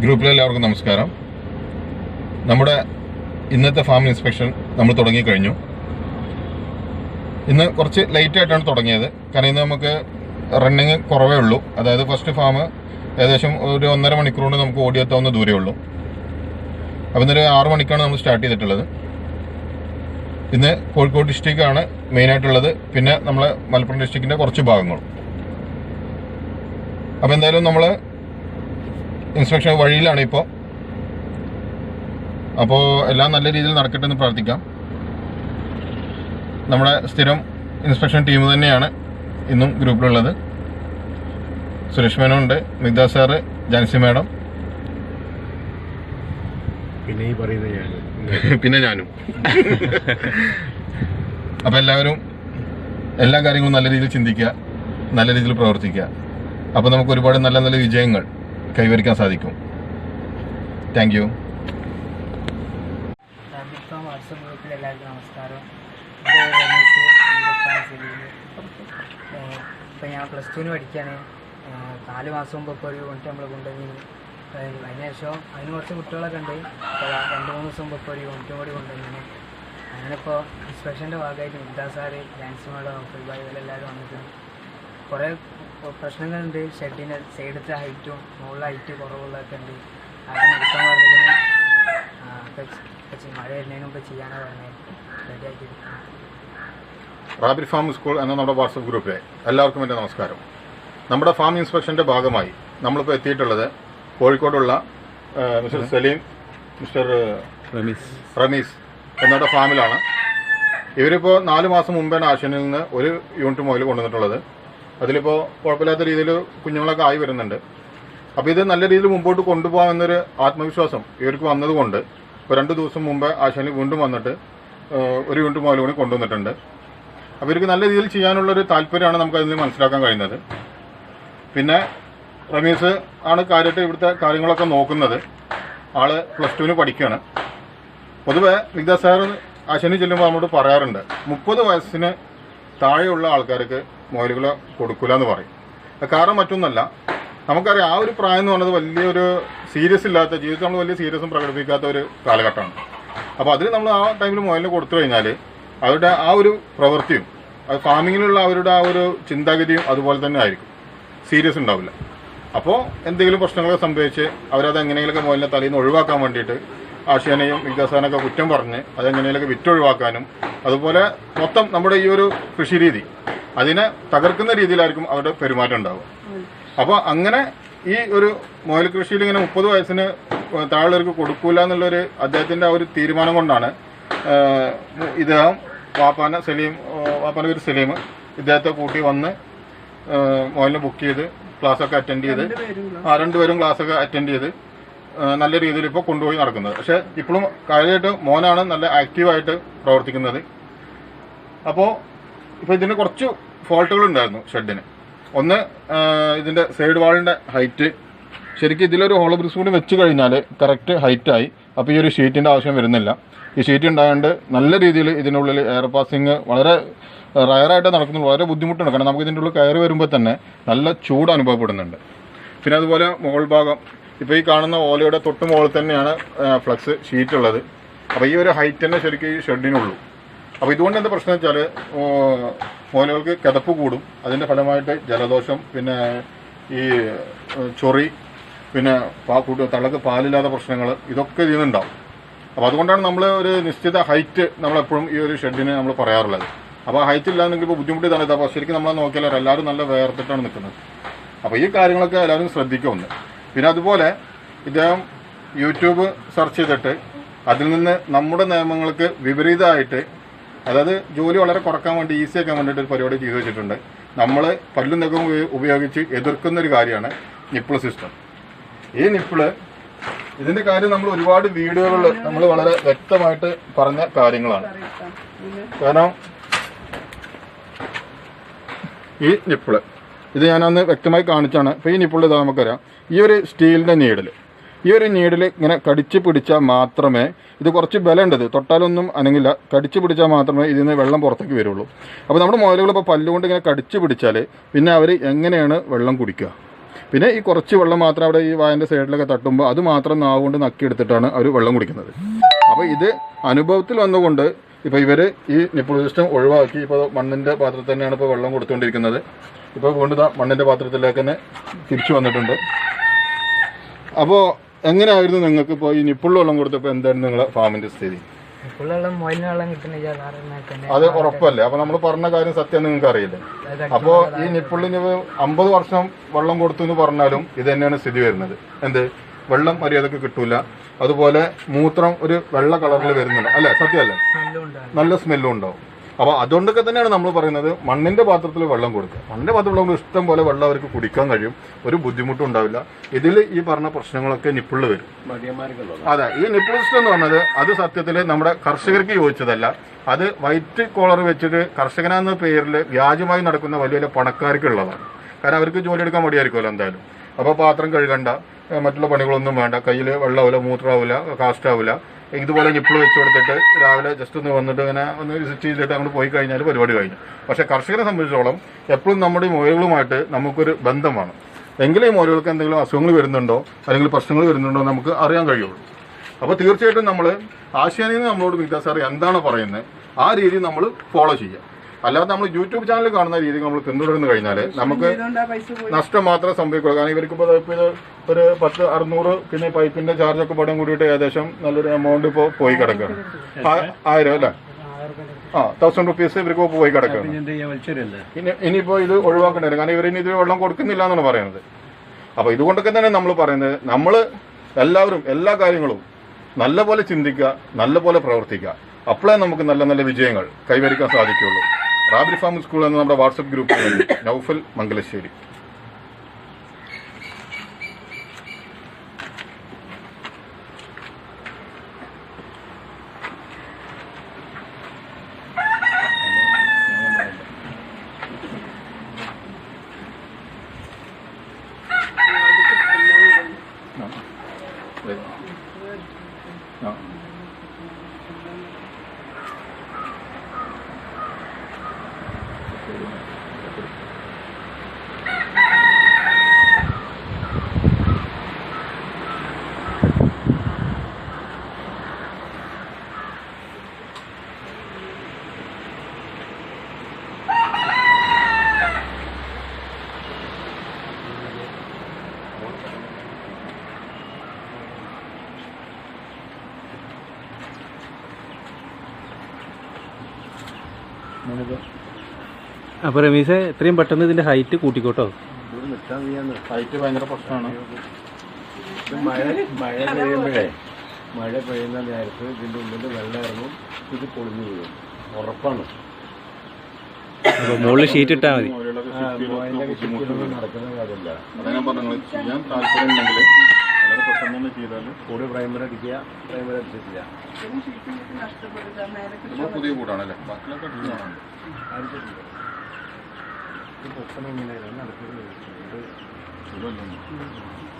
ഗ്രൂപ്പിലെ എല്ലാവർക്കും നമസ്കാരം. നമ്മുടെ ഇന്നത്തെ ഫാം ഇൻസ്പെക്ഷൻ നമ്മൾ തുടങ്ങിക്കഴിഞ്ഞു. ഇന്ന് കുറച്ച് ലേറ്റ് ആയിട്ടാണ് തുടങ്ങിയത്. കാരണം ഇന്ന് നമുക്ക് റണ്ണിങ് കുറവേ ഉള്ളൂ. അതായത് ഫസ്റ്റ് ഫാം ഏകദേശം ഒരു ഒന്നര മണിക്കൂർ കൊണ്ട് നമുക്ക് ഓടിയെത്താവുന്ന ദൂരേ ഉള്ളൂ. അപ്പം ഇന്നൊരു ആറ് മണിക്കാണ് നമ്മൾ സ്റ്റാർട്ട് ചെയ്തിട്ടുള്ളത്. ഇന്ന് കോഴിക്കോട് ഡിസ്ട്രിക്റ്റാണ് മെയിനായിട്ടുള്ളത് പിന്നെ നമ്മൾ മലപ്പുറം ഡിസ്ട്രിക്റ്റിന്റെ കുറച്ച് ഭാഗങ്ങളും. അപ്പോൾ എന്തായാലും നമ്മൾ ഇൻസ്പെക്ഷൻ വഴിയിലാണ് ഇപ്പോൾ അപ്പോൾ എല്ലാം നല്ല രീതിയിൽ നടക്കട്ടെ എന്ന് പ്രാർത്ഥിക്കാം. നമ്മുടെ സ്ഥിരം ഇൻസ്പെക്ഷൻ ടീം തന്നെയാണ് ഇന്നും ഗ്രൂപ്പിലുള്ളത്. സുരേഷ് മേനോണ്ട് മിഗ്ദ സാറ് ജാൻസി മാഡം. പിന്നെ ഈ പറയുന്നത് ഞാൻ. പിന്നെ ഞാനും. അപ്പം എല്ലാവരും എല്ലാ കാര്യങ്ങളും നല്ല രീതിയിൽ ചിന്തിക്കുക നല്ല രീതിയിൽ പ്രവർത്തിക്കുക. അപ്പോൾ നമുക്ക് ഒരുപാട് നല്ല നല്ല വിജയങ്ങൾ കൈവരിക്കാൻ സാധിക്കും. താങ്ക് യു എല്ലാവർക്കും നമസ്കാരം. ഇപ്പം ഞാൻ പ്ലസ് ടുവിന് പഠിക്കുകയാണ്. നാല് മാസം മുമ്പ് ഇപ്പോൾ ഒരു യൂണിറ്റ് നമ്മൾ അതിന് ശേഷം അതിന് കുറച്ച് കുട്ടികളൊക്കെ ഉണ്ട്. ഇപ്പോൾ രണ്ട് മൂന്ന് ദിവസം മുമ്പ് ഇപ്പോൾ ഒരു യൂണിറ്റും കൂടി കൊണ്ടുവന്നു അങ്ങനെയിപ്പോൾ ഇൻസ്പെക്ഷന്റെ ഭാഗമായിട്ട് മിദ്ദാ സാറ് ഡാൻസ് മേഡം ഫുട്ബോൾ എല്ലാവരും വന്നിട്ടുണ്ട്. കുറേ പ്രശ്നങ്ങളുണ്ട്. ഷെഡിന് സൈഡത്തെ ഹൈറ്റും മുകളിലെ ഹൈറ്റ് കുറവുള്ളതൊക്കെ ഉണ്ട്. അതൊക്കെ നിർത്താൻ പറഞ്ഞിരിക്കുന്നത് മഴ വരുന്നതിന് മുമ്പ് ചെയ്യാനാണ് പറഞ്ഞത് റെഡി ആക്കിയിരിക്കണം റാബിറ്റ് ഫാം സ്കൂൾ എന്ന നമ്മുടെ വാട്സപ്പ് ഗ്രൂപ്പിലെ എല്ലാവർക്കും എന്റെ നമസ്കാരം. നമ്മുടെ ഫാം ഇൻസ്പെക്ഷന്റെ ഭാഗമായി നമ്മളിപ്പോൾ എത്തിയിട്ടുള്ളത് കോഴിക്കോടുള്ള മിസ്റ്റർ സലീം മിസ്റ്റർ റമീസ്. റമീസ് എന്നവരുടെ ഫാമിലാണ്. ഇവരിപ്പോൾ നാല് മാസം മുമ്പാണ് ആശുപത്രിയിൽ നിന്ന് ഒരു യൂണിറ്റ് മുതൽ കൊണ്ടുവന്നിട്ടുള്ളത്. അതിലിപ്പോൾ കുഴപ്പമില്ലാത്ത രീതിയിൽ കുഞ്ഞുങ്ങളൊക്കെ ആയി വരുന്നുണ്ട്. അപ്പോൾ ഇത് നല്ല രീതിയിൽ മുമ്പോട്ട് കൊണ്ടുപോകാമെന്നൊരു ആത്മവിശ്വാസം ഇവർക്ക് വന്നതുകൊണ്ട് ഇപ്പോൾ രണ്ട് ദിവസം മുമ്പ് ആശാനി വീണ്ടും വന്നിട്ട് ഒരു യൂണിറ്റ് മുതൽ കൂടി കൊണ്ടുവന്നിട്ടുണ്ട്. അപ്പോൾ ഇവർക്ക് നല്ല രീതിയിൽ ചെയ്യാനുള്ളൊരു താല്പര്യമാണ് നമുക്ക് അതിൽ മനസ്സിലാക്കാൻ കഴിയുന്നത്. പിന്നെ റമീസ് ആണ് കാര്യമായിട്ട് ഇവിടുത്തെ കാര്യങ്ങളൊക്കെ നോക്കുന്നത്. ആൾ പ്ലസ് ടുവിന് പഠിക്കുകയാണ്. പൊതുവെ വിദ്യാസാഗർ ആശനി ചെല്ലുമ്പോൾ നമ്മളോട് പറയാറുണ്ട് മുപ്പത് വയസ്സിന് താഴെയുള്ള ആൾക്കാർക്ക് മൊബൈലുകൾ കൊടുക്കില്ല എന്ന് പറയും കാരണം മറ്റൊന്നല്ല നമുക്കറിയാം ആ ഒരു പ്രായം എന്ന് പറയുന്നത് വലിയൊരു സീരിയസ് ഇല്ലാത്ത ജീവിതത്തിൽ നമ്മൾ വലിയ സീരിയസും പ്രകടിപ്പിക്കാത്ത ഒരു കാലഘട്ടമാണ്. അപ്പോൾ അതിൽ നമ്മൾ ആ ടൈമിൽ മൊബൈലിന് കൊടുത്തു കഴിഞ്ഞാൽ അവരുടെ ആ ഒരു പ്രവൃത്തിയും അത് ഫാമിങ്ങിലുള്ള അവരുടെ ആ ഒരു ചിന്താഗതിയും അതുപോലെ തന്നെ ആയിരിക്കും. സീരിയസ് ഉണ്ടാവില്ല. അപ്പോൾ എന്തെങ്കിലും പ്രശ്നങ്ങളൊക്കെ സംഭവിച്ച് അവരത് എങ്ങനെയൊക്കെ മൊബൈലിനെ തലയിൽ നിന്ന് ഒഴിവാക്കാൻ വേണ്ടിയിട്ട് ആശയനെയും വികാസാനൊക്കെ കുറ്റം പറഞ്ഞ് അതെങ്ങനെയൊക്കെ വിറ്റൊഴിവാക്കാനും അതുപോലെ മൊത്തം നമ്മുടെ ഈ ഒരു കൃഷി രീതി അതിനെ തകർക്കുന്ന രീതിയിലായിരിക്കും അവരുടെ പെരുമാറ്റം ഉണ്ടാവുക. അപ്പോൾ അങ്ങനെ ഈ ഒരു മുയൽ കൃഷിയിൽ ഇങ്ങനെ മുപ്പത് വയസ്സിന് താഴെയുള്ളവർക്ക് കൊടുക്കൂല എന്നുള്ളൊരു അദ്ദേഹത്തിന്റെ ആ ഒരു തീരുമാനം കൊണ്ടാണ് ഇദ്ദേഹം വാപ്പാന സലീം വാപ്പാന ഒരു പേര് സലീം ഇദ്ദേഹത്തെ കൂട്ടി വന്ന് മോലിനെ ബുക്ക് ചെയ്ത് ക്ലാസ് ഒക്കെ അറ്റൻഡ് ചെയ്ത് ആ രണ്ടുപേരും ക്ലാസ് ഒക്കെ അറ്റൻഡ് ചെയ്ത് നല്ല രീതിയിൽ ഇപ്പോൾ കൊണ്ടുപോയി നടക്കുന്നത്. പക്ഷെ ഇപ്പോഴും കാര്യമായിട്ട് മോനാണ് നല്ല ആക്റ്റീവായിട്ട് പ്രവർത്തിക്കുന്നത്. അപ്പോൾ ഇപ്പോൾ ഇതിന് കുറച്ച് ഫോൾട്ടുകൾ ഉണ്ടായിരുന്നു ഷെഡിന്. ഒന്ന് ഇതിന്റെ സൈഡ് വാളിന്റെ ഹൈറ്റ് ശരിക്കും ഇതിലൊരു ഹോളോ ബ്രിക്സ് കൂടി വെച്ച് കഴിഞ്ഞാൽ കറക്റ്റ് ഹൈറ്റായി അപ്പോൾ ഈ ഒരു ഷീറ്റിന്റെ ആവശ്യം വരുന്നില്ല. ഈ ഷീറ്റ് ഉണ്ടായതുകൊണ്ട് നല്ല രീതിയിൽ ഇതിനുള്ളിൽ എയർ പാസിങ് വളരെ റയറായിട്ട് നടക്കുന്നുള്ളൂ. വളരെ ബുദ്ധിമുട്ടാണ്. കാരണം നമുക്ക് ഇതിന്റെ ഉള്ളിൽ കയറി വരുമ്പോൾ തന്നെ നല്ല ചൂട് അനുഭവപ്പെടുന്നുണ്ട്. പിന്നെ അതുപോലെ മുകൾ ഭാഗം. ഇപ്പോൾ ഈ കാണുന്ന ഓലയുടെ തൊട്ട് മുകളിൽ തന്നെയാണ് ഫ്ലക്സ് ഷീറ്റ് ഉള്ളത്. അപ്പോൾ ഈ ഒരു ഹൈറ്റ് തന്നെ ശരിക്കും ഈ ഷെഡിനുള്ളൂ. അപ്പോൾ ഇതുകൊണ്ട് എന്താ പ്രശ്നം വെച്ചാൽ ഓലകൾക്ക് കിതപ്പ് കൂടും. അതിന്റെ ഫലമായിട്ട് ജലദോഷം പിന്നെ ഈ ചൊറി പിന്നെ തള്ളക്ക് പാലില്ലാത്ത പ്രശ്നങ്ങൾ ഇതൊക്കെ ഇതിൽ നിന്നുണ്ടാവും അപ്പോൾ അതുകൊണ്ടാണ് നമ്മൾ ഒരു നിശ്ചിത ഹൈറ്റ് നമ്മളെപ്പോഴും ഈ ഒരു ഷെഡിന് നമ്മൾ പറയാറുള്ളത്. അപ്പോൾ ഹൈറ്റ് ഇല്ലാന്നെങ്കിൽ ഇപ്പോൾ ബുദ്ധിമുട്ട് ഇതാണ് അപ്പോൾ ശരിക്കും നമ്മൾ നോക്കിയാൽ എല്ലാവരും നല്ല വേർത്തിട്ടാണ് നിൽക്കുന്നത്. അപ്പോൾ ഈ കാര്യങ്ങളൊക്കെ എല്ലാവരും ശ്രദ്ധിക്കുമെന്ന് പിന്നെ അതുപോലെ ഇദ്ദേഹം യൂട്യൂബ് സെർച്ച് ചെയ്തിട്ട് അതിൽ നിന്ന് നമ്മുടെ നിയമങ്ങൾക്ക് വിപരീതമായിട്ട് അതായത് ജോലി വളരെ കുറയ്ക്കാൻ വേണ്ടി ഈസി ആക്കാൻ വേണ്ടിയിട്ട് ഒരു പരിപാടി ചെയ്തു വെച്ചിട്ടുണ്ട്. നമ്മൾ പല്ലും നഖവും ഉപയോഗിച്ച് എതിർക്കുന്ന ഒരു കാര്യമാണ് നിപ്പിൾ സിസ്റ്റം. ഈ നിപ്പിൾ ഇതിന്റെ കാര്യം നമ്മൾ ഒരുപാട് വീഡിയോകളിൽ നമ്മൾ വളരെ വ്യക്തമായിട്ട് പറഞ്ഞ കാര്യങ്ങളാണ്. കാരണം ഈ നിപ്പിൾ ഇത് ഞാനന്ന് വ്യക്തമായി കാണിച്ചാണ്. അപ്പോൾ ഈ നിപ്പിൾ ഇതാ നമുക്കറിയാം ഈ ഒരു സ്റ്റീലിന്റെ നീഡിൽ ഈ ഒരു നീഡിൽ ഇങ്ങനെ കടിച്ച് പിടിച്ചാൽ മാത്രമേ ഇത് കുറച്ച് ബലമുണ്ടത് തൊട്ടാലൊന്നും അനങ്ങില്ല. കടിച്ച് പിടിച്ചാൽ മാത്രമേ ഇതിൽ നിന്ന് വെള്ളം പുറത്തേക്ക് വരുള്ളൂ. അപ്പോൾ നമ്മുടെ മുയലുകൾ ഇപ്പോൾ പല്ലുകൊണ്ട് ഇങ്ങനെ കടിച്ച് പിടിച്ചാൽ പിന്നെ അവർ എങ്ങനെയാണ് വെള്ളം കുടിക്കുക? പിന്നെ ഈ കുറച്ച് വെള്ളം മാത്രം അവിടെ ഈ വായന്റെ സൈഡിലൊക്കെ തട്ടുമ്പോൾ അത് മാത്രം നാവ് കൊണ്ട് നക്കിയെടുത്തിട്ടാണ് അവർ വെള്ളം കുടിക്കുന്നത്. അപ്പോൾ ഇത് അനുഭവത്തിൽ വന്നുകൊണ്ട് ഇപ്പോൾ ഇവർ ഈ നിപ്പിൾ സിസ്റ്റം ഒഴിവാക്കി. ഇപ്പോൾ മണ്ണിന്റെ പാത്രത്തിൽ തന്നെയാണ് ഇപ്പോൾ വെള്ളം കൊടുത്തുകൊണ്ടിരിക്കുന്നത്. ഇപ്പോൾ വീണ്ടും മണ്ണിന്റെ പാത്രത്തിലേക്ക് തന്നെ തിരിച്ചു വന്നിട്ടുണ്ട്. അപ്പോൾ എങ്ങനെയായിരുന്നു നിങ്ങൾക്ക് ഇപ്പോൾ ഈ നിപ്പുള്ള വെള്ളം കൊടുത്തപ്പോൾ എന്തായിരുന്നു നിങ്ങളുടെ ഫാമിന്റെ സ്ഥിതി? അത് ഉറപ്പല്ലേ? അപ്പൊ നമ്മൾ പറഞ്ഞ കാര്യം സത്യം നിങ്ങൾക്ക് അറിയില്ലേ? അപ്പൊ ഈ നിപ്പിളിന് അമ്പത് വർഷം വെള്ളം കൊടുത്തു എന്ന് പറഞ്ഞാലും ഇത് തന്നെയാണ് സ്ഥിതി വരുന്നത്. എന്ത്? വെള്ളം മര്യാദയ്ക്ക് കിട്ടൂല. അതുപോലെ മൂത്രം ഒരു വെള്ള കളറിൽ വരുന്നുണ്ട്. അല്ലെ? സത്യമല്ലേ? നല്ല സ്മെല്ലും ഉണ്ടാവും. അപ്പോൾ അതുകൊണ്ടൊക്കെ തന്നെയാണ് നമ്മൾ പറയുന്നത് മണ്ണിന്റെ പാത്രത്തിൽ വെള്ളം കൊടുക്കുക. മണ്ണിന്റെ പാത്രത്തിൽ നമ്മൾ ഇഷ്ടം പോലെ വെള്ളം അവർക്ക് കുടിക്കാൻ കഴിയും. ഒരു ബുദ്ധിമുട്ടും ഉണ്ടാവില്ല. ഇതിൽ ഈ പറഞ്ഞ പ്രശ്നങ്ങളൊക്കെ നിപ്പിളിൽ വരും. അതെ. ഈ നിപ്പിൾ സിസ്റ്റം എന്ന് പറഞ്ഞത് അത് സത്യത്തിൽ നമ്മുടെ കർഷകർക്ക് യോജിച്ചതല്ല അത് വൈറ്റ് കോളർ വെച്ചിട്ട് കർഷകനെന്ന പേരിൽ വ്യാജമായി നടക്കുന്ന വലിയ വലിയ പണക്കാർക്കുള്ളതാണ്. കാരണം അവർക്ക് ജോലി എടുക്കാൻ മടിയായിരിക്കുമല്ലോ എന്തായാലും. അപ്പോൾ പാത്രം കഴുകണ്ട മറ്റുള്ള പണികളൊന്നും വേണ്ട. കയ്യിൽ വെള്ളമാവില്ല മൂത്രമാവില്ല കാസ്റ്റാവില്ല. ഇതുപോലെ ഞിപ്പിൾ വെച്ച് കൊടുത്തിട്ട് രാവിലെ ജസ്റ്റ് ഒന്ന് വന്നിട്ട് ഇങ്ങനെ ഒന്ന് വിസിറ്റ് ചെയ്തിട്ട് അങ്ങോട്ട് പോയി കഴിഞ്ഞാൽ പരിപാടി കഴിഞ്ഞു. പക്ഷേ കർഷകരെ സംബന്ധിച്ചിടത്തോളം എപ്പോഴും നമ്മുടെ മുയലുകളുമായിട്ട് നമുക്കൊരു ബന്ധമാണ് എങ്കിലും ഈ മുയലുകൾക്ക് എന്തെങ്കിലും അസുഖങ്ങൾ വരുന്നുണ്ടോ അല്ലെങ്കിൽ പ്രശ്നങ്ങൾ വരുന്നുണ്ടോ നമുക്ക് അറിയാൻ കഴിയുള്ളൂ. അപ്പോൾ തീർച്ചയായിട്ടും നമ്മൾ ആശയാനിന്ന് നമ്മളോട് മിക്ക സാർ എന്താണ് പറയുന്നത്? ആ രീതി നമ്മൾ ഫോളോ ചെയ്യുക അല്ലാതെ നമ്മൾ യൂട്യൂബ് ചാനൽ കാണുന്ന രീതി നമ്മൾ പിന്തുടർന്ന് കഴിഞ്ഞാൽ നമുക്ക് നഷ്ടം മാത്രമേ സംഭവിക്കുള്ളൂ. കാരണം ഇവർക്ക് ഇപ്പോൾ ഇപ്പോൾ ഇത് ഒരു പത്ത് അറുന്നൂറ് പിന്നെ പൈപ്പിന്റെ ചാർജൊക്കെ പടം കൂടിയിട്ട് ഏകദേശം നല്ലൊരു എമൗണ്ട് ഇപ്പോൾ പോയി കിടക്കുകയാണ് ആ- ആയിരം അല്ലേ? ആ തൗസൻഡ് റുപ്പീസ് ഇവർക്ക് ഇപ്പോൾ പോയി കിടക്കുകയാണ് പിന്നെ വലിച്ചെറിയല്ലേ ഇനി ഇനിയിപ്പോൾ ഇത് ഒഴിവാക്കേണ്ടി വരും. കാരണം ഇവരിനി ഇത് വെള്ളം കൊടുക്കുന്നില്ല എന്നാണ് പറയുന്നത്. അപ്പോൾ ഇതുകൊണ്ടൊക്കെ തന്നെ നമ്മൾ പറയുന്നത്. നമ്മൾ എല്ലാവരും എല്ലാ കാര്യങ്ങളും നല്ലപോലെ ചിന്തിക്കുക നല്ലപോലെ പ്രവർത്തിക്കുക. അപ്പോഴേ നമുക്ക് നല്ല നല്ല വിജയങ്ങൾ കൈവരിക്കാൻ സാധിക്കുകയുള്ളൂ. റാബിരി ഫാമിൽ സ്കൂൾ നമ്മുടെ വാട്സപ്പ് ഗ്രൂപ്പിൽ നൗഫൽ മംഗലശ്ശേരി ആ. അപ്പൊ രമീസെ എത്രയും പെട്ടെന്ന് ഇതിന്റെ ഹൈറ്റ് കൂട്ടിക്കോട്ടോ. ഹൈറ്റ് ഭയങ്കര പ്രശ്നമാണ്. മഴ മഴ പെയ്യുമ്പോഴേ മഴ പെയ്യുന്ന നേരത്ത് ഇതിന്റെ ഉള്ളിൽ വെള്ളം ഇറങ്ങും ഇത് പൊളിഞ്ഞു വീഴും. ഉറപ്പാണ്. മുകളിൽ ഷീറ്റ് ഇട്ടാൽ മതി. നടക്കുന്ന കാര്യമില്ല. ചെയ്യാൻ വളരെ പെട്ടെന്ന് തന്നെ ചെയ്താൽ കൂടി പ്രൈമർ അടിക്കുക പ്രൈമർ അടിച്ചിട്ടില്ല പുതിയ കൂടാണല്ലേ ബാക്കിലൊക്കെ അടിച്ചതാണ് അടിച്ചിട്ടില്ല ഇത് പൊക്കണം ഇങ്ങനെ നടക്കുന്നത് ഇതൊന്നും